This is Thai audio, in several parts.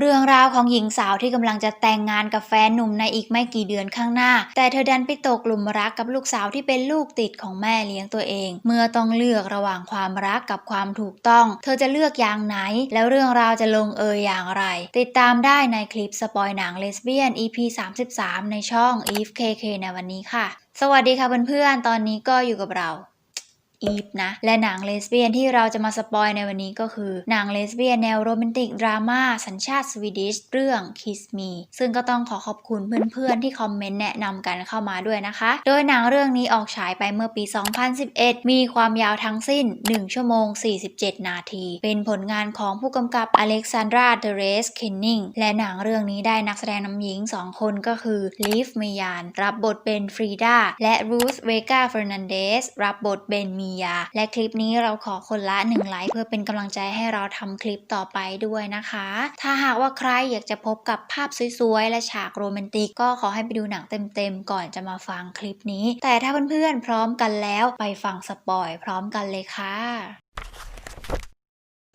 เรื่องราวของหญิงสาวที่กำลังจะแต่งงานกับแฟนหนุ่มในอีกไม่กี่เดือนข้างหน้า แต่เธอดันไปตกหลุมรักกับลูกสาวที่เป็นลูกติดของแม่เลี้ยงตัวเอง เมื่อต้องเลือกระหว่างความรักกับความถูกต้อง เธอจะเลือกอย่างไหน แล้วเรื่องราวจะลงเอยอย่างไร ติดตามได้ในคลิปสปอยหนังเลสเบี้ยน EP 33 ในช่อง Eve KK ในวันนี้ค่ะ สวัสดีค่ะเพื่อนๆ ตอนนี้ก็อยู่กับเรา อีฟนะ และหนังเลสเบี้ยนที่เราจะมาสปอยในวันนี้ก็คือ หนังเลสเบี้ยนแนวโรแมนติกดราม่าสัญชาติสวีดิชเรื่อง Kiss Me ซึ่งก็ต้องขอขอบคุณเพื่อนๆที่คอมเมนต์แนะนำกันเข้ามาด้วยนะคะ โดยหนังเรื่องนี้ออกฉายไปเมื่อปี 2011 มีความยาวทั้งสิ้น 1 ชั่วโมง 47 นาที เป็นผลงานของผู้กำกับอเล็กซานดราเดเรสเคนนิงและหนังเรื่องนี้ได้นักแสดงนำหญิง 2 คนก็คือลีฟเมยานรับบทเป็นฟรีดาและรูธเวกาเฟอร์นันเดสรับบทเป็นมียา และคลิปนี้เราขอคนละ 1 ไลค์เพื่อเป็นกำลังใจให้เราทำคลิปต่อไปด้วยนะคะ ถ้าหากว่าใครอยากจะพบกับภาพสวยๆ และฉากโรแมนติก ก็ขอให้ไปดูหนังเต็มๆ ก่อนจะมาฟังคลิปนี้ แต่ถ้าเพื่อนๆพร้อมกันแล้วไปฟังสปอยพร้อมกันเลยค่ะ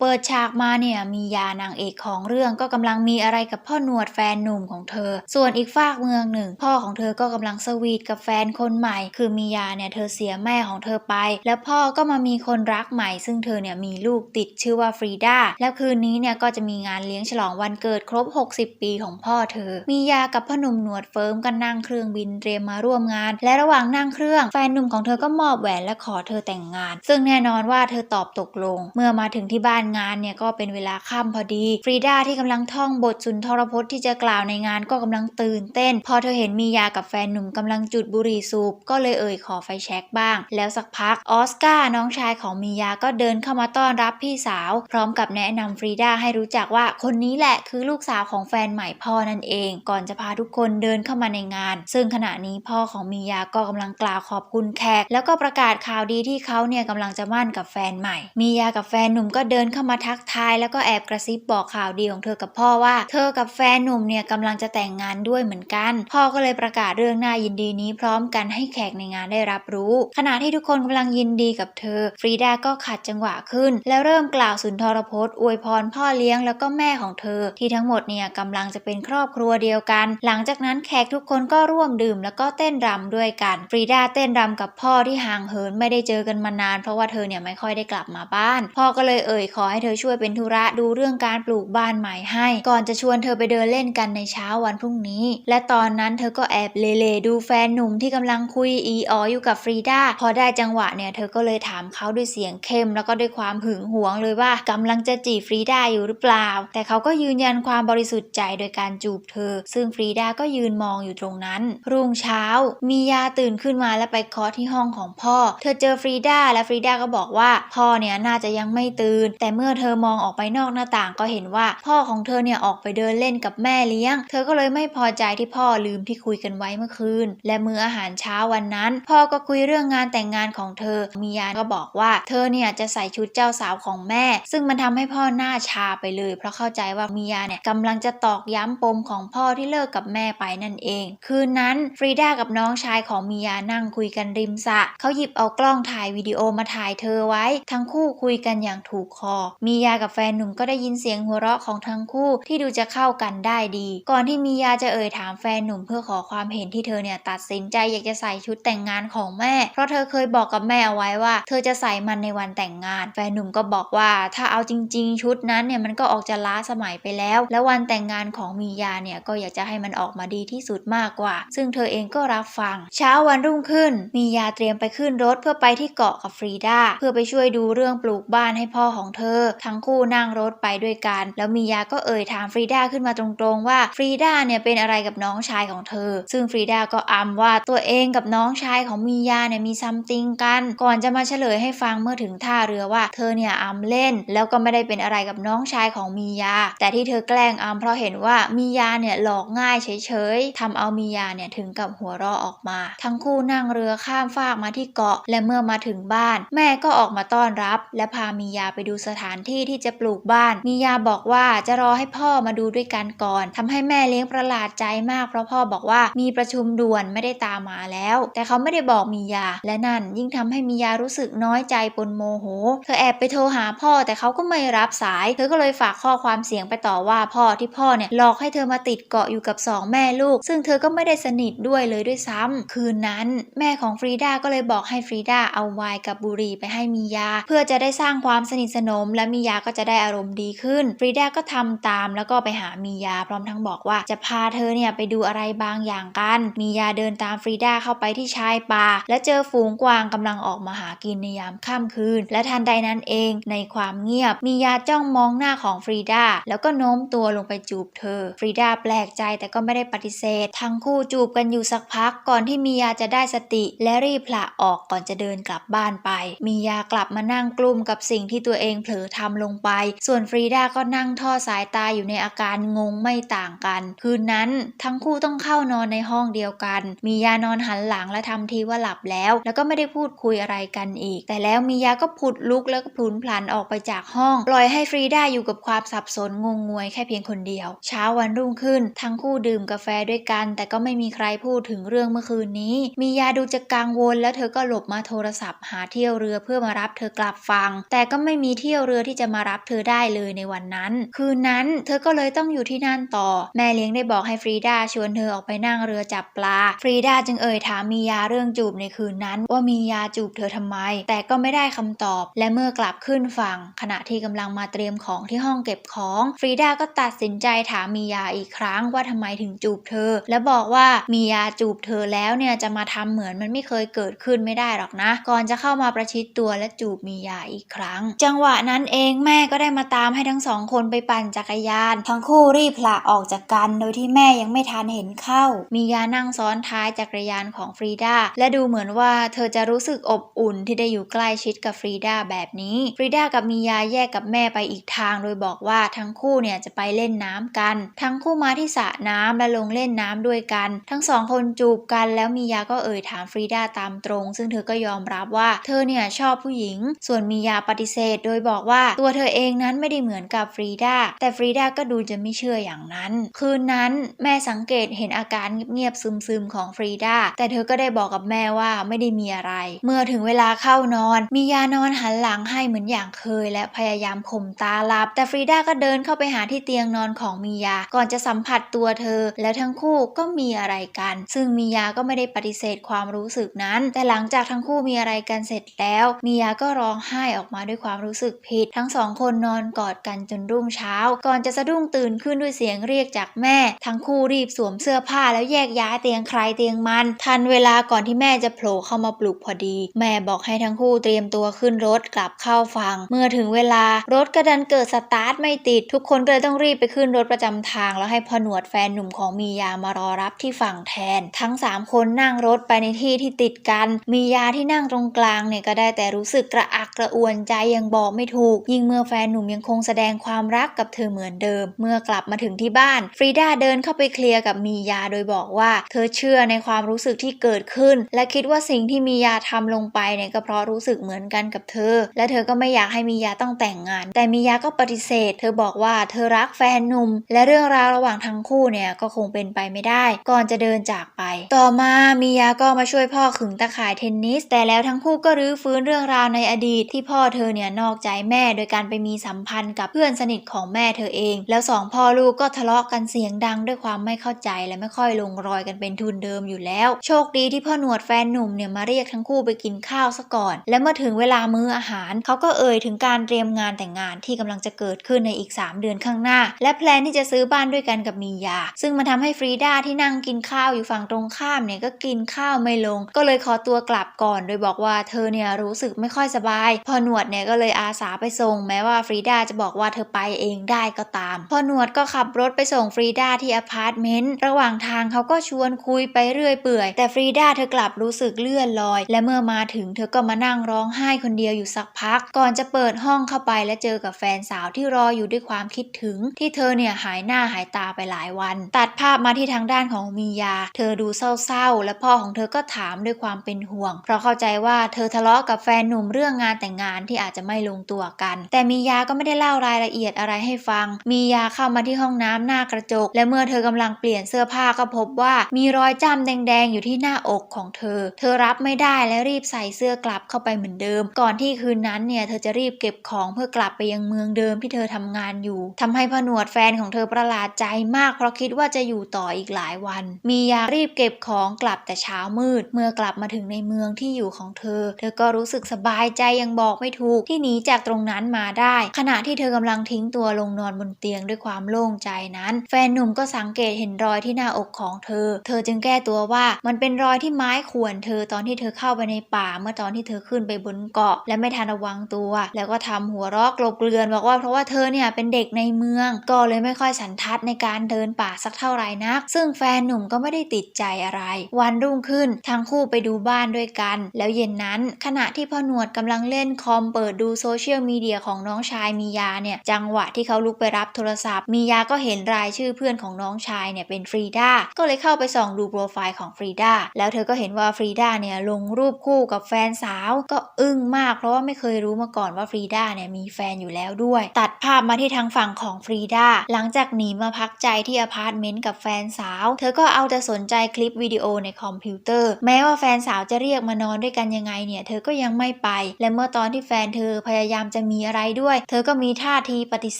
เปิดฉากมาเนี่ยมียานางเอกของเรื่องก็กำลังมีอะไรกับพ่อหนวดแฟนหนุ่มของเธอ ส่วนอีกฝากเมืองหนึ่ง พ่อของเธอก็กำลังสวีทกับแฟนคนใหม่ คือมียาเนี่ยเธอเสียแม่ของเธอไป แล้วพ่อก็มามีคนรักใหม่ ซึ่งเธอเนี่ยมีลูกติดชื่อว่าฟรีดาแล้วคืนนี้เนี่ยก็จะมีงานเลี้ยงฉลองวันเกิดครบ 60 ปีของพ่อเธอ มียากับพ่อหนุ่มหนวดเฟิร์มกันนั่งเครื่องบินเตรียมมาร่วมงาน และระหว่างนั่งเครื่องแฟนหนุ่มของเธอก็มอบแหวนและขอเธอแต่งงาน ซึ่งแน่นอนว่าเธอตอบตกลง เมื่อมาถึงที่บ้านงานเนี่ยก็เป็นเวลาค่ำพอดี ฟรีดาที่กำลังท่องบทสุนทรพจน์ที่จะกล่าวในงานก็กำลังตื่นเต้น พอเธอเห็นมียากับแฟนหนุ่มกำลังจุดบุหรี่สูบ ก็เลยเอ่ยขอไฟแช็กบ้าง แล้วสักพักออสการ์น้องชายของมียาก็เดินเข้ามาต้อนรับพี่สาว พร้อมกับแนะนำฟรีดาให้รู้จักว่าคนนี้แหละคือลูกสาวของแฟนใหม่พ่อนั่นเอง ก่อนจะพาทุกคนเดินเข้ามาในงาน ซึ่งขณะนี้พ่อของมียาก็กำลังกล่าวขอบคุณแขก แล้วก็ประกาศข่าวดีที่เขาเนี่ยกำลังจะมั่นกับแฟนใหม่ มียากับแฟนหนุ่มก็เดินเข้าข้ามาทักทายแล้วก็แอบกระซิบบอกข่าวดีของเธอกับพ่อว่า เธอกับแฟนหนุ่มเนี่ยกำลังจะแต่งงานด้วยเหมือนกัน พ่อก็เลยประกาศเรื่องน่ายินดีนี้พร้อมกันให้แขกในงานได้รับรู้ ขณะที่ทุกคนกำลังยินดีกับเธอ ฟรีดาก็ขัดจังหวะขึ้น แล้วเริ่มกล่าวสุนทรพจน์อวยพรพ่อเลี้ยงแล้วก็แม่ของเธอ ที่ทั้งหมดเนี่ยกำลังจะเป็นครอบครัวเดียวกัน หลังจากนั้นแขกทุกคนก็ร่วมดื่มแล้วก็เต้นรำด้วยกัน ฟรีดาเต้นรำกับพ่อที่ห่างเหินไม่ได้เจอกันมานาน เพราะว่าเธอเนี่ยไม่ค่อยได้กลับมาบ้าน พ่อก็เลยเอ่ยขอให้เธอช่วยเป็นธุระดูเรื่องการปลูกบ้านใหม่ให้ ก่อนจะชวนเธอไปเดินเล่นกันในเช้าวันพรุ่งนี้ และตอนนั้นเธอก็แอบเลเลดูแฟนหนุ่มที่กำลังคุยอีอออยู่กับฟรีดาพอได้จังหวะเนี่ยเธอก็เลยถามเขาด้วยเสียงเข้ม แล้วก็ด้วยความหึงหวงเลยว่ากำลังจะจีบฟรีดาอยู่หรือเปล่า แต่เขาก็ยืนยันความบริสุทธิ์ใจโดยการจูบเธอ ซึ่งฟรีดาก็ยืนมองอยู่ตรงนั้น รุ่งเช้า มียาตื่นขึ้นมาและไปเคาะที่ห้องของพ่อ เธอเจอฟรีดาและฟรีดาก็บอกว่าพ่อเนี่ยน่าจะยังไม่ตื่น แต่เมื่อเธอมองออกไปนอกหน้าต่างก็เห็นว่าพ่อของเธอเนี่ยออกไปเดินเล่นกับแม่เลี้ยง เธอก็เลยไม่พอใจที่พ่อลืมที่คุยกันไว้เมื่อคืน และมื้ออาหารเช้าวันนั้น พ่อก็คุยเรื่องงานแต่งงานของเธอ มียานก็บอกว่า เธอเนี่ยจะใส่ชุดเจ้าสาวของแม่ ซึ่งมันทำให้พ่อหน้าชาไปเลย เพราะเข้าใจว่ามียาเนี่ยกำลังจะตอกย้ำปมของพ่อที่เลิกกับแม่ไปนั่นเอง คืนนั้นฟรีดากับน้องชายของมียานั่งคุยกันริมสระเขาหยิบเอากล้องถ่ายวิดีโอมาถ่ายเธอไว้ ทั้งคู่คุยกันอย่างถูกคอมียากับแฟนหนุ่มก็ได้ยินเสียงหัวเราะของทั้งคู่ที่ดูจะเข้ากันได้ดี ก่อนที่มียาจะเอ่ยถามแฟนหนุ่มเพื่อขอความเห็นที่เธอเนี่ยตัดสินใจอยากจะใส่ชุดแต่งงานของแม่ เพราะเธอเคยบอกกับแม่เอาไว้ว่า เธอจะใส่มันในวันแต่งงาน แฟนหนุ่มก็บอกว่าถ้าเอาจริง ๆ ชุดนั้นเนี่ยมันก็ออกจะล้าสมัยไปแล้ว และวันแต่งงานของมียาเนี่ยก็อยากจะให้มันออกมาดีที่สุดมากกว่า ซึ่งเธอเองก็รับฟัง เช้าวันรุ่งขึ้น มียาเตรียมไปขึ้นรถเพื่อไปที่เกาะกับฟรีดาเพื่อไปช่วยดูเรื่องปลูกบ้านให้พ่อของเธอทั้งคู่นั่งรถไปด้วยกัน แล้วมียาก็เอ่ยถามฟรีดาขึ้นมาตรงๆว่าฟรีดาเนี่ยเป็นอะไรกับน้องชายของเธอ ซึ่งฟรีดาก็อำว่าตัวเองกับน้องชายของมียาเนี่ยมีซัมติงกัน ก่อนจะมาเฉลยให้ฟังเมื่อถึงท่าเรือว่า เธอเนี่ยอำเล่น แล้วก็ไม่ได้เป็นอะไรกับน้องชายของมียา แต่ที่เธอแกล้งอำเพราะเห็นว่ามียาเนี่ยหลอกง่ายเฉยๆทำเอามียาเนี่ยถึงกับหัวเราะออกมา ทั้งคู่นั่งเรือข้ามฟากมาที่เกาะ และเมื่อมาถึงบ้าน แม่ก็ออกมาต้อนรับ และพามียาไปดูสถานที่ที่จะปลูกบ้าน มียาบอกว่าจะรอให้พ่อมาดูด้วยกันก่อนทำให้แม่เลี้ยงประหลาดใจมากเพราะพ่อบอกว่ามีประชุมด่วนไม่ได้ตามมาแล้ว แต่เขาไม่ได้บอกมียา และนั่นยิ่งทำให้มียารู้สึกน้อยใจปนโมโห เธอแอบไปโทรหาพ่อแต่เขาก็ไม่รับสาย เธอก็เลยฝากข้อความเสียงไปต่อว่าพ่อที่พ่อเนี่ยหลอกให้เธอมาติดเกาะอยู่กับสองแม่ลูก ซึ่งเธอก็ไม่ได้สนิทด้วยเลยด้วยซ้ำคืนนั้น แม่ของฟรีดาก็เลยบอกให้ฟรีดาเอาไวน์กับบุหรี่ไปให้มียา เพื่อจะได้สร้างความสนิทสนมและมียาก็จะได้อารมณ์ดีขึ้นฟรีดาก็ทำตามแล้วก็ไปหามียาพร้อมทั้งบอกว่าจะพาเธอเนี่ยไปดูอะไรบางอย่างกันมียาเดินตามฟรีดาเข้าไปที่ชายป่าและเจอฝูงกวางกำลังออกมาหากินในยามค่ำคืน และทันใดนั้นเองในความเงียบมียาจ้องมองหน้าของฟรีดาแล้วก็โน้มตัวลงไปจูบเธอฟรีดาแปลกใจแต่ก็ไม่ได้ปฏิเสธ ทั้งคู่จูบกันอยู่สักพักก่อนที่มียาจะได้สติ และรีบผละออกก่อนจะเดินกลับบ้านไปมียากลับมานั่งกลุ้มกับสิ่งที่ตัวเองเผลอทำลงไป ส่วนฟรีดาก็นั่งทอดสายตาอยู่ในอาการงงไม่ต่างกัน คืนนั้นทั้งคู่ต้องเข้านอนในห้องเดียวกัน มียานอนหันหลังและทำทีว่าหลับแล้ว แล้วก็ไม่ได้พูดคุยอะไรกันอีก แต่แล้วมียาก็ผุดลุกแล้วก็พลุนพลันออกไปจากห้อง ปล่อยให้ฟรีดาอยู่กับความสับสนงงงวยแค่เพียงคนเดียว เช้าวันรุ่งขึ้น ทั้งคู่ดื่มกาแฟด้วยกัน แต่ก็ไม่มีใครพูดถึงเรื่องเมื่อคืนนี้ มียาดูจะกังวล แล้วเธอก็หลบมาโทรศัพท์ หาเที่ยวเรือเพื่อมารับเธอกลับฟัง แต่ก็ไม่มีเที่ยวเรือที่จะมารับเธอได้เลยในวันนั้น คืนนั้นเธอก็เลยต้องอยู่ที่นั่นต่อ แม่เลี้ยงได้บอกให้ฟรีดาชวนเธอออกไปนั่งเรือจับปลา ฟรีดาจึงเอ่ยถามมียาเรื่องจูบในคืนนั้น ว่ามียาจูบเธอทำไม แต่ก็ไม่ได้คำตอบ และเมื่อกลับขึ้นฝั่ง ขณะที่กำลังมาเตรียมของที่ห้องเก็บของฟรีดาก็ตัดสินใจถามมียาอีกครั้งว่าทำไมถึงจูบเธอ และบอกว่ามียาจูบเธอแล้วเนี่ยจะมาทำเหมือนมันไม่เคยเกิดขึ้นไม่ได้หรอกนะ ก่อนจะเข้ามาประชิดตัวและจูบมียาอีกครั้ง จังหวะนั้นเองแม่ก็ได้มาตามให้ทั้งสองคนไปปั่นจักรยาน ทั้งคู่รีบผละออกจากกันโดยที่แม่ยังไม่ทันเห็นเข้า มียานั่งซ้อนท้ายจักรยานของฟรีดาและดูเหมือนว่าเธอจะรู้สึกอบอุ่นที่ได้อยู่ใกล้ชิดกับฟรีดาแบบนี้ ฟรีดากับมียาแยกกับแม่ไปอีกทาง โดยบอกว่าทั้งคู่เนี่ยจะไปเล่นน้ำกัน ทั้งคู่มาที่สระน้ำและลงเล่นน้ำด้วยกัน ทั้งสองคนจูบกัน แล้วมียาก็เอ่ยถามฟรีดาตามตรง ซึ่งเธอก็ยอมรับว่าเธอเนี่ยชอบผู้หญิง ส่วนมียาปฏิเสธ โดยบอกว่าตัวเธอเองนั้นไม่ได้เหมือนกับฟรีดาแต่ฟรีดาก็ดูจะไม่เชื่ออย่างนั้น คืนนั้นแม่สังเกตเห็นอาการเงียบๆซึมๆของฟรีดาแต่เธอก็ได้บอกกับแม่ว่าไม่ได้มีอะไร เมื่อถึงเวลาเข้านอน มียานอนหันหลังให้เหมือนอย่างเคย และพยายามข่มตาหลับ แต่ฟรีดาก็เดินเข้าไปหาที่เตียงนอนของมียา ก่อนจะสัมผัสตัวเธอ แล้วทั้งคู่ก็มีอะไรกัน ซึ่งมียาก็ไม่ได้ปฏิเสธความรู้สึกนั้น แต่หลังจากทั้งคู่มีอะไรกันเสร็จแล้ว มียาก็ร้องไห้ออกมาด้วยความรู้สึกผิดทั้งสองคนนอนกอดกันจนรุ่งเช้า ก่อนจะสะดุ้งตื่นขึ้นด้วยเสียงเรียกจากแม่ ทั้งคู่รีบสวมเสื้อผ้าแล้วแยกย้ายเตียงใครเตียงมัน ทันเวลาก่อนที่แม่จะโผล่เข้ามาปลุกพอดี แม่บอกให้ทั้งคู่เตรียมตัวขึ้นรถกลับเข้าฝั่งเมื่อถึงเวลารถก็ดันเกิดสตาร์ทไม่ติด ทุกคนก็เลยต้องรีบไปขึ้นรถประจำทาง แล้วให้พหนวดแฟนหนุ่มของมียามารอรับที่ฝั่งแทน ทั้ง 3 คนนั่งรถไปในที่ที่ติดกัน มียาที่นั่งตรงกลางเนี่ยก็ได้แต่รู้สึกกระอักกระอ่วนใจยังบอกไม่ถูกยิ่งเมื่อแฟนหนุ่มยังคงแสดงความรักกับเธอเหมือนเดิม เมื่อกลับมาถึงที่บ้าน ฟรีดาเดินเข้าไปเคลียร์กับมียาโดยบอกว่า เธอเชื่อในความรู้สึกที่เกิดขึ้น และคิดว่าสิ่งที่มียาทำลงไปเนี่ยก็เพราะรู้สึกเหมือนกันกับเธอ และเธอก็ไม่อยากให้มียาต้องแต่งงาน แต่มียาก็ปฏิเสธ เธอบอกว่าเธอรักแฟนหนุ่ม และเรื่องราวระหว่างทั้งคู่เนี่ยก็คงเป็นไปไม่ได้ ก่อนจะเดินจากไป ต่อมามียาก็มาช่วยพ่อขึงตะข่ายเทนนิส แต่แล้วทั้งคู่ก็รื้อฟื้นเรื่องราวในอดีตที่พ่อเธอเนี่ยนอกใจแม่โดยการไปมีสัมพันธ์กับเพื่อนสนิทของแม่เธอเอง แล้วสองพ่อลูกก็ทะเลาะกันเสียงดังด้วยความไม่เข้าใจและไม่ค่อยลงรอยกันเป็นทุนเดิมอยู่แล้ว โชคดีที่พ่อหนวดแฟนหนุ่มเนี่ยมาเรียกทั้งคู่ไปกินข้าวซะก่อน และเมื่อถึงเวลามื้ออาหาร เขาก็เอ่ยถึงการเตรียมงานแต่งงานที่กำลังจะเกิดขึ้นในอีก 3 เดือนข้างหน้า และแพลนที่จะซื้อบ้านด้วยกันกับมียา ซึ่งมันทำให้ฟรีดาที่นั่งกินข้าวอยู่ฝั่งตรงข้ามเนี่ยก็กินข้าวไม่ลง ก็เลยขอตัวกลับก่อน โดยบอกว่าเธอเนี่ยรู้สึกไม่ค่อยสบาย พอหนวดเนี่ยก็เลยอาสาไปส่งแม้ว่าฟรีดาจะบอกว่าเธอไปเองได้ก็ตาม พอหนวดก็ขับรถไปส่งฟรีดาที่อพาร์ตเมนต์ระหว่างทางเขาก็ชวนคุยไปเรื่อยเปื่อย แต่ฟรีดาเธอกลับรู้สึกเลื่อนลอย และเมื่อมาถึงเธอก็มานั่งร้องไห้คนเดียวอยู่สักพัก ก่อนจะเปิดห้องเข้าไปและเจอกับแฟนสาวที่รออยู่ด้วยความคิดถึง ที่เธอเนี่ยหายหน้าหายตาไปหลายวัน ตัดภาพมาที่ทางด้านของมียา เธอดูเศร้าๆ และพ่อของเธอก็ถามด้วยความเป็นห่วง เพราะเข้าใจว่าเธอทะเลาะกับแฟนหนุ่มเรื่องงานแต่งงานที่อาจจะไม่ลงตัวกัน แต่มียาก็ไม่ได้เล่ารายละเอียดอะไรให้ฟัง มียาเข้ามาที่ห้องน้ำหน้ากระจก และเมื่อเธอกำลังเปลี่ยนเสื้อผ้าก็พบว่ามีรอยจ้ำแดงๆอยู่ที่หน้าอกของเธอ เธอรับไม่ได้และรีบใส่เสื้อกลับเข้าไปเหมือนเดิม ก่อนที่คืนนั้นเนี่ยเธอจะรีบเก็บของเพื่อกลับไปยังเมืองเดิมที่เธอทำงานอยู่ทำให้ผนวดแฟนของเธอประหลาดใจมากเพราะคิดว่าจะอยู่ต่ออีกหลายวัน มียารีบเก็บของกลับแต่เช้ามืด เมื่อกลับมาถึงในเมืองที่อยู่ของเธอ เธอก็รู้สึกสบายใจยังบอกไม่ถูกที่หนีจากตรงนั้นมาได้ ขณะที่เธอกำลังทิ้งตัวลงนอนบนเตียงด้วยความโล่งใจนั้น แฟนหนุ่มก็สังเกตเห็นรอยที่หน้าอกของเธอ เธอจึงแก้ตัวว่ามันเป็นรอยที่ไม้ข่วนเธอตอนที่เธอเข้าไปในป่าเมื่อตอนที่เธอขึ้นไปบนเกาะ และไม่ทันระวังตัว แล้วก็ทำหัวรอกลบเกลือนบอกว่าเพราะว่าเธอเนี่ยเป็นเด็กในเมือง ก็เลยไม่ค่อยสันทัดในการเดินป่าสักเท่าไหร่นัก ซึ่งแฟนหนุ่มก็ไม่ได้ติดใจอะไร วันรุ่งขึ้นทั้งคู่ไปดูบ้านด้วยกัน แล้วเย็นนั้น ขณะที่พ่อหนวดกำลังเล่นคอมเปิดดูโซเชียลมีเดียของน้องชายมียาเนี่ยจังหวะที่เขาลุกไปรับโทรศัพท์ มียาก็เห็นรายชื่อเพื่อนของน้องชายเนี่ยเป็นฟรีดาก็เลยเข้าไปส่องดูโปรไฟล์ของฟรีดาแล้วเธอก็เห็นว่าฟรีดาเนี่ยลงรูปคู่กับแฟนสาวก็อึ้งมากเพราะว่าไม่เคยรู้มาก่อนว่าฟรีดาเนี่ยมีแฟนอยู่แล้วด้วย ตัดภาพมาที่ทางฝั่งของฟรีดาหลังจากหนีมาพักใจที่อพาร์ตเมนต์กับแฟนสาว เธอก็เอาแต่สนใจคลิปวิดีโอในคอมพิวเตอร์ แม้ว่าแฟนสาวจะเรียกมานอนด้วยกันยังไงเนี่ยเธอก็ยังไม่ไป และเมื่อตอนที่แฟนเธอพยายามจะมีอะไรด้วย เธอก็มีท่าทีปฏิเ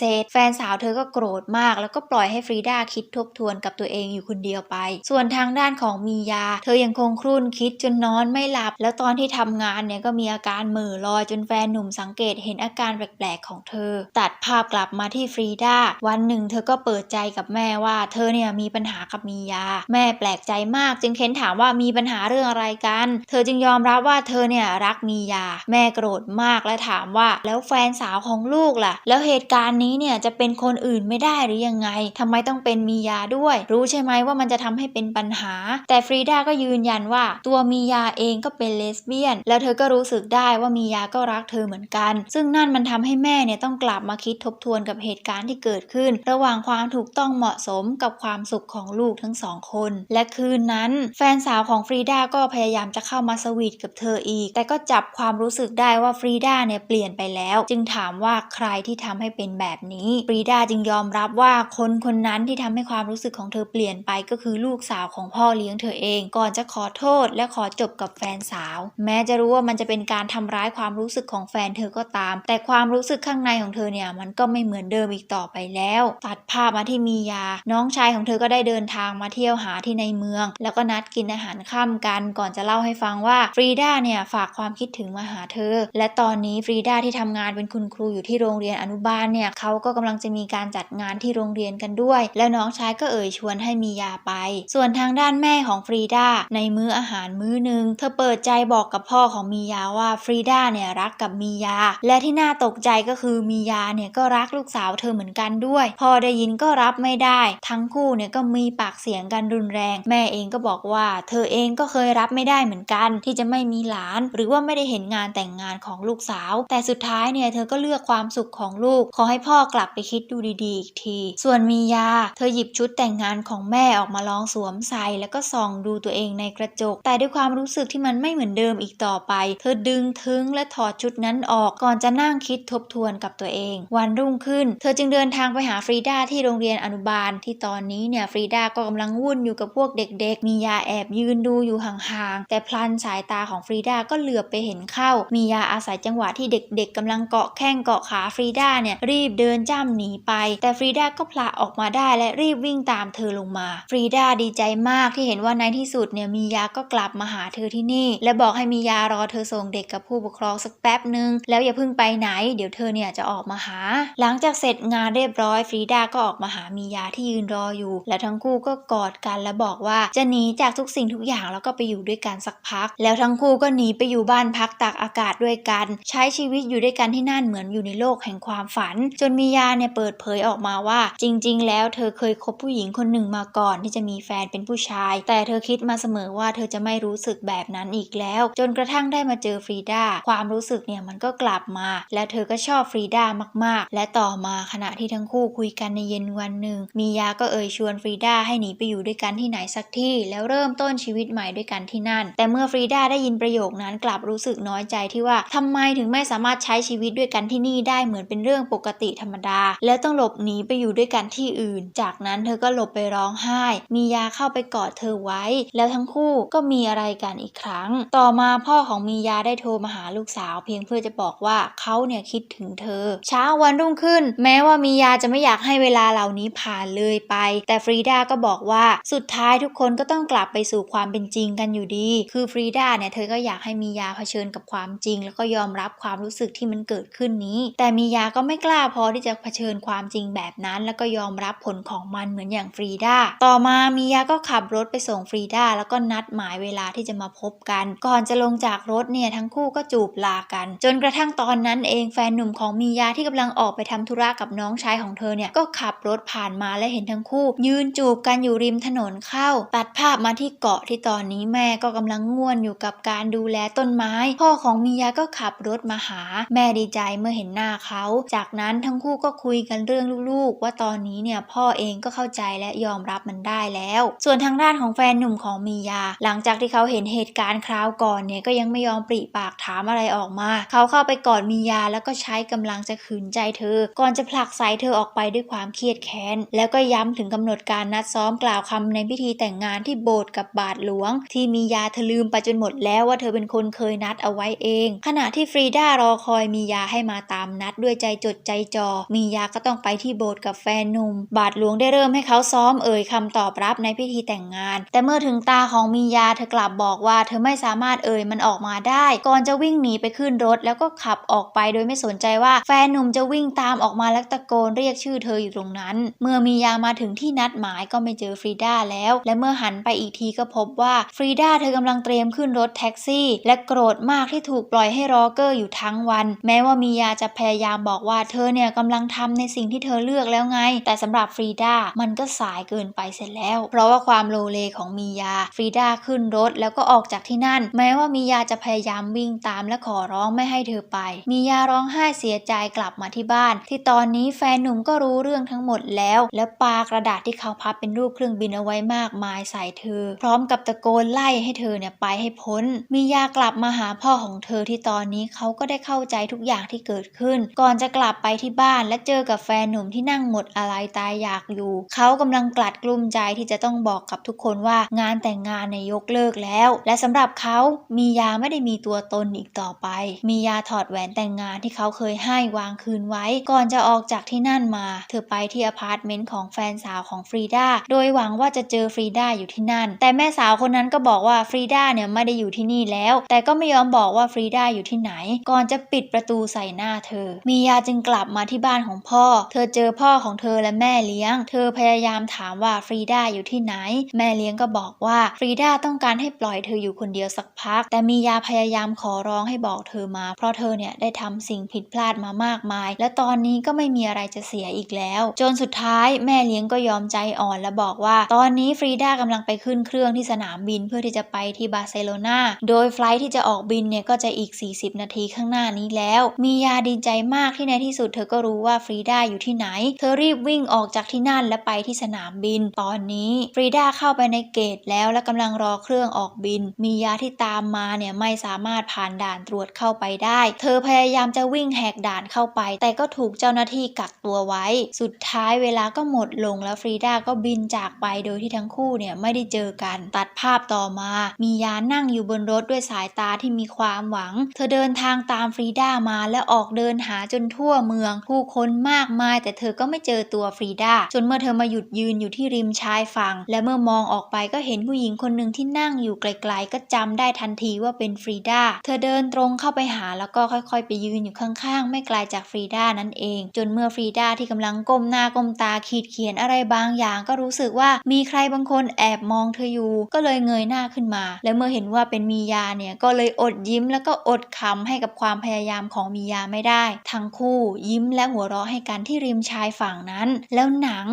สธ แฟนสาวเธอก็โกรธมาก แล้วก็ปล่อยให้ฟรีดาคิดทบทวนกับตัวเองอยู่คนเดียวไป ส่วนทางด้านของมียา เธอยังคงครุ่นคิดจนนอนไม่หลับ แล้วตอนที่ทำงานเนี่ยก็มีอาการเหม่อลอยจนแฟนหนุ่มสังเกตเห็นอาการแปลกๆของเธอ ตัดภาพกลับมาที่ฟรีดาวันหนึ่งเธอก็เปิดใจกับแม่ว่า เธอเนี่ยมีปัญหากับมียา แม่แปลกใจมาก จึงเค้นถามว่ามีปัญหาเรื่องอะไรกัน เธอจึงยอมรับว่าเธอเนี่ยรักมียา แม่โกรธมากและถามว่าแล้วแฟนสาวของลูกล่ะ แล้วเหตุการณ์นี้เนี่ยจะเป็นคนอื่นไม่ได้หรือยังไงทำไมต้องเป็นมียาด้วย รู้ใช่ไหมว่ามันจะทำให้เป็นปัญหา แต่ฟรีดาก็ยืนยันว่า ตัวมียาเองก็เป็นเลสเบี้ยน แล้วเธอก็รู้สึกได้ว่ามียาก็รักเธอเหมือนกัน ซึ่งนั่นมันทำให้แม่เนี่ยต้องกลับมาคิดทบทวนกับเหตุการณ์ที่เกิดขึ้น ระหว่างความถูกต้องเหมาะสมกับความสุขของลูกทั้งสองคน และคืนนั้น แฟนสาวของฟรีดาก็พยายามจะเข้ามาสวีทกับเธออีก แต่ก็จับความรู้สึกได้ว่าฟรีดาเนี่ยเปลี่ยนไปแล้วจึงถามว่าใครที่ทำให้เป็นแบบนี้ฟรีดาจึงยอมรับว่าคนคนนั้นที่ทำให้ความรู้สึกของเธอเปลี่ยนไปก็คือลูกสาวของพ่อเลี้ยงเธอเอง ก่อนจะขอโทษและขอจบกับแฟนสาว แม้จะรู้ว่ามันจะเป็นการทำร้ายความรู้สึกของแฟนเธอก็ตาม แต่ความรู้สึกข้างในของเธอเนี่ยมันก็ไม่เหมือนเดิมอีกต่อไปแล้ว ตัดภาพมาที่มียา น้องชายของเธอก็ได้เดินทางมาเที่ยวหาที่ในเมือง แล้วก็นัดกินอาหารค่ำกัน ก่อนจะเล่าให้ฟังว่าฟรีดาเนี่ยฝากความคิดถึงมาหาเธอ และตอนนี้ฟรีดาที่ทำงานงานเป็นคุณครูอยู่ที่โรงเรียนอนุบาลเนี่ยเขาก็กำลังจะมีการจัดงานที่โรงเรียนกันด้วย แล้วน้องชายก็เอ่ยชวนให้มียาไป ส่วนทางด้านแม่ของฟรีดาในมื้ออาหารมื้อหนึ่งเธอเปิดใจบอกกับพ่อของมียาว่าฟรีดาเนี่ยรักกับมียา และที่น่าตกใจก็คือมียาเนี่ยก็รักลูกสาวเธอเหมือนกันด้วย พอได้ยินก็รับไม่ได้ ทั้งคู่เนี่ยก็มีปากเสียงกันรุนแรง แม่เองก็บอกว่า เธอเองก็เคยรับไม่ได้เหมือนกัน ที่จะไม่มีหลาน หรือว่าไม่ได้เห็นงานแต่งงานของลูกสาว แต่สุดท้ายเนี่ยเธอก็เลือกความสุขของลูก ขอให้พ่อกลับไปคิดดูดีๆ อีกที ส่วนมียา เธอหยิบชุดแต่งงานของแม่ออกมาลองสวมใส่แล้วก็ส่องดูตัวเองในกระจก แต่ด้วยความรู้สึกที่มันไม่เหมือนเดิมอีกต่อไป เธอดึงทึงและถอดชุดนั้นออกก่อนจะนั่งคิดทบทวนกับตัวเอง วันรุ่งขึ้น เธอจึงเดินทางไปหาฟรีดาที่โรงเรียนอนุบาล ที่ตอนนี้เนี่ยฟรีดาก็กำลังวุ่นอยู่กับพวกเด็กๆ มียาแอบยืนดูอยู่ห่างๆ แต่พลันสายตาของฟรีดาก็เหลือบไปเห็นเข้า มียาอาศัยจังหวะที่เด็กๆกำลังเกาะแข้งเกาะขาฟรีดาเนี่ยรีบเดินจ้ำหนีไป แต่ฟรีดาก็ผละออกมาได้และรีบวิ่งตามเธอลงมา ฟรีดาดีใจมากที่เห็นว่าในที่สุดเนี่ยมียาก็กลับมาหาเธอที่นี่ และบอกให้มียารอเธอส่งเด็กกับผู้ปกครองสักแป๊บหนึ่งแล้วอย่าเพิ่งไปไหน เดี๋ยวเธอเนี่ยจะออกมาหา หลังจากเสร็จงานเรียบร้อยฟรีดาก็ออกมาหามียาที่ยืนรออยู่ และทั้งคู่ก็กอดกันและบอกว่าจะหนีจากทุกสิ่งทุกอย่างแล้วก็ไปอยู่ด้วยกันสักพัก แล้วทั้งคู่ก็หนีไปอยู่บ้านพักตากอากาศด้วยกัน ใช้ชีวิตอยู่ด้วยกันที่นั่นเหมือนอยู่ในโลกแห่งความฝัน จนมียาเนี่ยเปิดเผยออกมาว่า จริง ๆ แล้วเธอเคยคบผู้หญิงคนหนึ่งมาก่อนที่จะมีแฟนเป็นผู้ชาย แต่เธอคิดมาเสมอว่าเธอจะไม่รู้สึกแบบนั้นอีกแล้ว จนกระทั่งได้มาเจอฟรีดาความรู้สึกเนี่ยมันก็กลับมา และเธอก็ชอบฟรีดามากๆ และต่อมาขณะที่ทั้งคู่คุยกันในเย็นวันหนึ่งมียาก็เอ่ยชวนฟรีดาให้หนีไปอยู่ด้วยกันที่ไหนสักที่ แล้วเริ่มต้นชีวิตใหม่ด้วยกันที่นั่น แต่เมื่อฟรีดาได้ยินประโยคนั้นกลับรู้สึกน้อยใจที่ว่าทำไมถึงไม่สามารถใช้ชีวิตวิตด้วยกันที่นี่ได้เหมือนเป็นเรื่องปกติธรรมดา แล้วต้องหลบหนีไปอยู่ด้วยกันที่อื่น จากนั้นเธอก็หลบไปร้องไห้ มียาเข้าไปกอดเธอไว้ แล้วทั้งคู่ก็มีอะไรกันอีกครั้ง ต่อมาพ่อของมียาได้โทรมาหาลูกสาวเพียงเพื่อจะบอกว่าเขาเนี่ยคิดถึงเธอ เช้าวันรุ่งขึ้น แม้ว่ามียาจะไม่อยากให้เวลาเหล่านี้ผ่านเลยไป แต่ฟรีดาก็บอกว่าสุดท้ายทุกคนก็ต้องกลับไปสู่ความเป็นจริงกันอยู่ดี คือฟรีดาเนี่ยเธอก็อยากให้มียาเผชิญกับความจริง แล้วก็ยอมรับความรู้สึกที่มันเกิดขึ้นนี้ แต่มียาก็ไม่กล้าพอที่จะเผชิญความจริงแบบนั้น แล้วก็ยอมรับผลของมันเหมือนอย่างฟรีดาต่อมามียาก็ขับรถไปส่งฟรีดาแล้วก็นัดหมายเวลาที่จะมาพบกัน ก่อนจะลงจากรถเนี่ยทั้งคู่ก็จูบลากัน จนกระทั่งตอนนั้นเองแฟนหนุ่มของมียาที่กำลังออกไปทำธุระกับน้องชายของเธอเนี่ยก็ขับรถผ่านมาและเห็นทั้งคู่ ยืนจูบกันอยู่ริมถนนเข้า ตัดภาพมาที่เกาะที่ตอนนี้แม่ก็กำลังง่วนอยู่กับการดูแลต้นไม้ พ่อของมียาก็ขับรถมาหา แม่ดีใจเมื่อเห็นหน้าเขา จากนั้นทั้งคู่ก็คุยกันเรื่องลูกๆ ว่าตอนนี้เนี่ยพ่อเองก็เข้าใจและยอมรับมันได้แล้ว ส่วนทางด้านของแฟนหนุ่มของมียา หลังจากที่เขาเห็นเหตุการณ์คราวก่อนเนี่ยก็ยังไม่ยอมปริปากถามอะไรออกมา เขาเข้าไปกอดมียาแล้วก็ใช้กำลังจะขืนใจเธอ ก่อนจะผลักไสเธอออกไปด้วยความเครียดแค้น แล้วก็ย้ำถึงกำหนดการนัดซ้อมกล่าวคำในพิธีแต่งงานที่โบสถ์กับบาทหลวง ที่มียาเธอลืมไปจนหมดแล้วว่าเธอเป็นคนเคยนัดเอาไว้เอง ขณะที่ฟรีด้ารอคอยมียาให้มาตามนัดด้วยใจจดใจจ่อมียาก็ต้องไปที่โบสถ์กับแฟนหนุ่ม บาทหลวงได้เริ่มให้เขาซ้อมเอ่ยคำตอบรับในพิธีแต่งงาน แต่เมื่อถึงตาของมียาเธอกลับบอกว่า เธอไม่สามารถเอ่ยมันออกมาได้ ก่อนจะวิ่งหนีไปขึ้นรถ แล้วก็ขับออกไปโดยไม่สนใจว่าแฟนหนุ่มจะวิ่งตามออกมาและตะโกนเรียกชื่อเธออยู่ตรงนั้น เมื่อมียามาถึงที่นัดหมายก็ไม่เจอฟรีด้าแล้ว และเมื่อหันไปอีกทีก็พบว่าฟรีด้าเธอกำลังเตรียมขึ้นรถแท็กซี่ และโกรธมากที่ถูกปล่อยให้รอเกอร์อยู่ทั้งวันแม้ว่ามียาจะพยายามบอกว่าเธอเนี่ยกำลังทำในสิ่งที่เธอเลือกแล้วไง แต่สำหรับฟรีดามันก็สายเกินไปเสร็จแล้ว เพราะว่าความโลเลของมียาฟรีดาขึ้นรถแล้วก็ออกจากที่นั่น แม้ว่ามียาจะพยายามวิ่งตามและขอร้องไม่ให้เธอไป มียาร้องไห้เสียใจกลับมาที่บ้าน ที่ตอนนี้แฟนหนุ่มก็รู้เรื่องทั้งหมดแล้ว และปากระดาษที่เขาพับเป็นรูปเครื่องบินเอาไว้มากมายใส่เธอ พร้อมกับตะโกนไล่ให้เธอเนี่ยไปให้พ้น มียากลับมาหาพ่อของเธอที่ตอนนี้เขาก็ได้เข้าใจทุกกอย่างที่เกิดขึ้น ก่อนจะกลับไปที่บ้านและเจอกับแฟนหนุ่มที่นั่งหมดอะไรตายอยากอยู่ เขากำลังกลัดกลุ้มใจที่จะต้องบอกกับทุกคนว่างานแต่งงานเนี่ยกเลิกแล้ว และสำหรับเขามียาไม่ได้มีตัวตนอีกต่อไป มียาถอดแหวนแต่งงานที่เขาเคยให้วางคืนไว้ ก่อนจะออกจากที่นั่นมา เธอไปที่อพาร์ตเมนต์ของแฟนสาวของฟรีดาโดยหวังว่าจะเจอฟรีดาอยู่ที่นั่น แต่แม่สาวคนนั้นก็บอกว่าฟรีดาเนี่ยไม่ได้อยู่ที่นี่แล้ว แต่ก็ไม่ยอมบอกว่าฟรีดาอยู่ที่ไหน ก่อนจะปิดประตูใส่หน้าเธอ มียาจึงกลับมาที่บ้านของพ่อ เธอเจอพ่อของเธอและแม่เลี้ยง เธอพยายามถามว่าฟรีดาอยู่ที่ไหน แม่เลี้ยงก็บอกว่าฟรีดาต้องการให้ปล่อยเธออยู่คนเดียวสักพัก แต่มียาพยายามขอร้องให้บอกเธอมา เพราะเธอเนี่ยได้ทำสิ่งผิดพลาดมามากมาย และตอนนี้ก็ไม่มีอะไรจะเสียอีกแล้ว จนสุดท้ายแม่เลี้ยงก็ยอมใจอ่อนและบอกว่า ตอนนี้ฟรีดากำลังไปขึ้นเครื่องที่สนามบินเพื่อที่จะไปที่บาร์เซโลนาโดยไฟล์ที่จะออกบินเนี่ยก็จะอีก 40 นาทีข้างหน้านี้แล้วมียาดีใจมากที่ในที่สุดเธอก็รู้ว่าฟรีดาอยู่ที่ไหน เธอรีบวิ่งออกจากที่นั่นและไปที่สนามบิน ตอนนี้ฟรีดาเข้าไปในเกตแล้วและกำลังรอเครื่องออกบิน มียาที่ตามมาเนี่ยไม่สามารถผ่านด่านตรวจเข้าไปได้ เธอพยายามจะวิ่งแหกด่านเข้าไป แต่ก็ถูกเจ้าหน้าที่กักตัวไว้ สุดท้ายเวลาก็หมดลงแล้วฟรีดาก็บินจากไปโดยที่ทั้งคู่เนี่ยไม่ได้เจอกัน ตัดภาพต่อมา มียานั่งอยู่บนรถด้วยสายตาที่มีความหวัง เธอเดินทางตามฟรีดามาและออกเดินหาจนทั่วเมือง ผู้คนมากมาย แต่เธอก็ไม่เจอตัวฟรีดาจนเมื่อเธอมาหยุดยืนอยู่ที่ริมชายฝั่ง และเมื่อมองออกไปก็เห็นผู้หญิงคนหนึ่งที่นั่งอยู่ไกล ๆ ก็จำได้ทันทีว่าเป็นฟรีดาเธอเดินตรงเข้าไปหาแล้วก็ค่อยๆ ไปยืนอยู่ข้างๆ ไม่ไกลจากฟรีดานั่นเอง จนเมื่อฟรีดาที่กำลังก้มหน้าก้มตาขีดเขียนอะไรบางอย่าง ก็รู้สึกว่ามีใครบางคนแอบมองเธออยู่ ก็เลยเงยหน้าขึ้นมา และเมื่อเห็นว่าเป็นมียาเนี่ยก็เลยอดยิ้มแล้วก็อดขำให้กับความพยายามของของมียาไม่ได้ ทั้งคู่ยิ้มและหัวเราะให้กันที่ริมชายฝั่งนั้น แล้วหนัง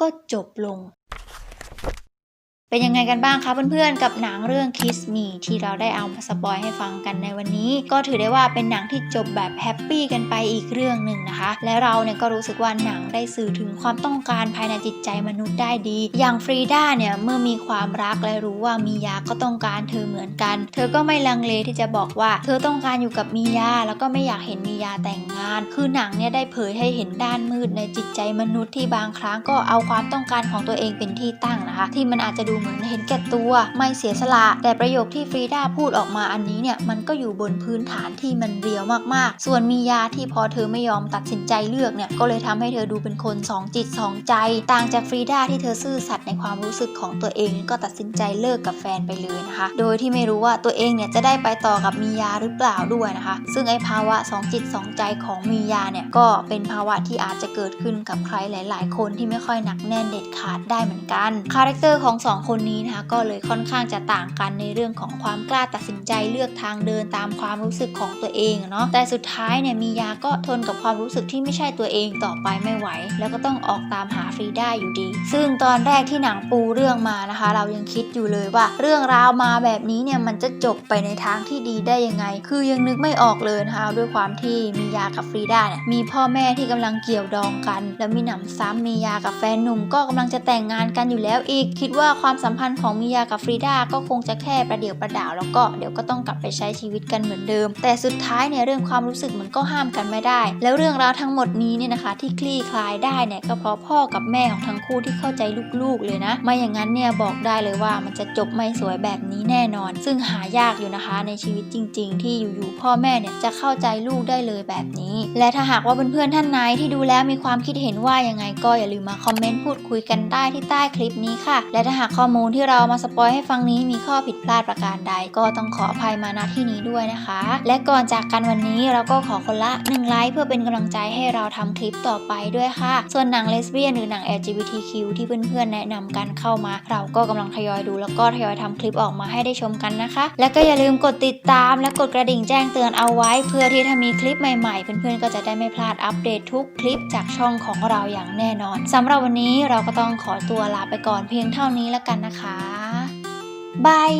ก็จบลง เป็นยังไงกันบ้างคะเพื่อนๆ กับหนังเรื่อง Kiss Me ที่เราได้เอามาสปอยให้ฟังกันในวันนี้ ก็ถือได้ว่าเป็นหนังที่จบแบบแฮปปี้กันไปอีกเรื่องหนึ่งนะคะ และเราเนี่ยก็รู้สึกว่าหนังได้สื่อถึงความต้องการภายในจิตใจมนุษย์ได้ดี อย่างฟรีด้าเนี่ยเมื่อมีความรักและรู้ว่ามียาก็ต้องการเธอเหมือนกัน เธอก็ไม่ลังเลที่จะบอกว่า เธอต้องการอยู่กับมียาแล้วก็ไม่อยากเห็นมียาแต่งงาน คือหนังเนี่ยได้เผยให้เห็นด้านมืดในจิตใจมนุษย์ที่บางครั้งก็เอาความต้องการของตัวเองเป็นที่ตั้งนะคะ ที่มันอาจจะดูเหมือนเห็นแก่ตัวไม่เสียสละ แต่ประโยคที่ฟรีด้าพูดออกมาอันนี้เนี่ยมันก็อยู่บนพื้นฐานที่มันเรียวมากๆ ส่วนมียาที่พอเธอไม่ยอมตัดสินใจเลือกเนี่ยก็เลยทำให้เธอดูเป็นคนสองจิตสองใจ ต่างจากฟรีด้าที่เธอซื่อสัตย์ในความรู้สึกของตัวเองก็ตัดสินใจเลิกกับแฟนไปเลยนะคะ โดยที่ไม่รู้ว่าตัวเองเนี่ยจะได้ไปต่อกับมียาหรือเปล่าด้วยนะคะ ซึ่งไอภาวะสองจิตสองใจของมียาเนี่ยก็เป็นภาวะที่อาจจะเกิดขึ้นกับใครหลาย ๆ คนที่ไม่ค่อยหนักแน่นเด็ดขาดได้เหมือนกันคาแรคเตอร์ของสองคนนี้นะคะก็เลยค่อนข้างจะต่างกันในเรื่องของความกล้าตัดสินใจเลือกทางเดินตามความรู้สึกของตัวเองเนาะแต่สุดท้ายเนี่ยมียาก็ทนกับความรู้สึกที่ไม่ใช่ตัวเองต่อไปไม่ไหว แล้วก็ต้องออกตามหาฟรีได้อยู่ดี ซึ่งตอนแรกที่หนังปูเรื่องมานะคะ เรายังคิดอยู่เลยว่า เรื่องราวมาแบบนี้เนี่ยมันจะจบไปในทางที่ดีได้ยังไง คือยังนึกไม่ออกเลยนะคะด้วยความที่มียากับฟรีด้าเนี่ยมีพ่อแม่ที่กำลังเกี่ยวดองกัน แล้วมีหนำซ้ำมียากับแฟนหนุ่มก็กำลังจะแต่งงานกันอยู่แล้วอีก คิดว่าความสัมพันธ์ของมียากับฟรีด้าก็คงจะแค่ประเดี๋ยวประดาวแล้วก็เดี๋ยวก็ต้องกลับไปใช้ชีวิตกันเหมือนเดิม แต่สุดท้ายเนี่ยเรื่องความรู้สึกมันก็ห้ามกันไม่ได้ แล้วเรื่องราวทั้งหมดนี้เนี่ยนะคะ ที่คลี่คลายได้เนี่ยก็เพราะพ่อกับแม่ของทั้งคู่ที่เข้าใจลูกๆเลยนะ ไม่อย่างนั้นเนี่ยบอกได้เลยว่ามันจะจบไม่สวยแบบนี้แน่นอน ซึ่งหายากอยู่นะคะในชีวิตจริง ๆ ที่อยู่ๆพ่อแม่เนี่ยจะเข้าใจลูกได้เลยแบบนี้ และถ้าหากว่าเพื่อนๆท่านไหนที่ดูแล้วมีความคิดเห็นว่ายังไงก็อย่าลืมมาคอมเมนต์พูดคุยกันได้ที่ใต้คลิปนี้ค่ะ และถ้าหากข้อมูมูลที่เรามาสปอยให้ฟังนี้มีข้อผิดพลาดประการใด ก็ต้องขออภัยมาณที่นี้ด้วยนะคะ และก่อนจากกันวันนี้เราก็ขอคนละ1ไลค์เพื่อเป็นกำลังใจให้เราทำคลิปต่อไปด้วยค่ะ ส่วนหนังเลสเบี้ยนหรือหนัง LGBTQ ที่เพื่อนๆแนะนำกันเข้ามา เราก็กำลังทยอยดู แล้วก็ทยอยทำคลิปออกมาให้ได้ชมกันนะคะ และก็อย่าลืมกดติดตามและกดกระดิ่งแจ้งเตือนเอาไว้ เพื่อที่ถ้ามีคลิปใหม่ๆ เพื่อนๆก็จะได้ไม่พลาดอัปเดตทุกคลิปจากช่องของเราอย่างแน่นอนสำหรับวันนี้เราก็ต้องขอตัวลาไปก่อนเพียงเท่านี้แล้วกันกันนะคะ บาย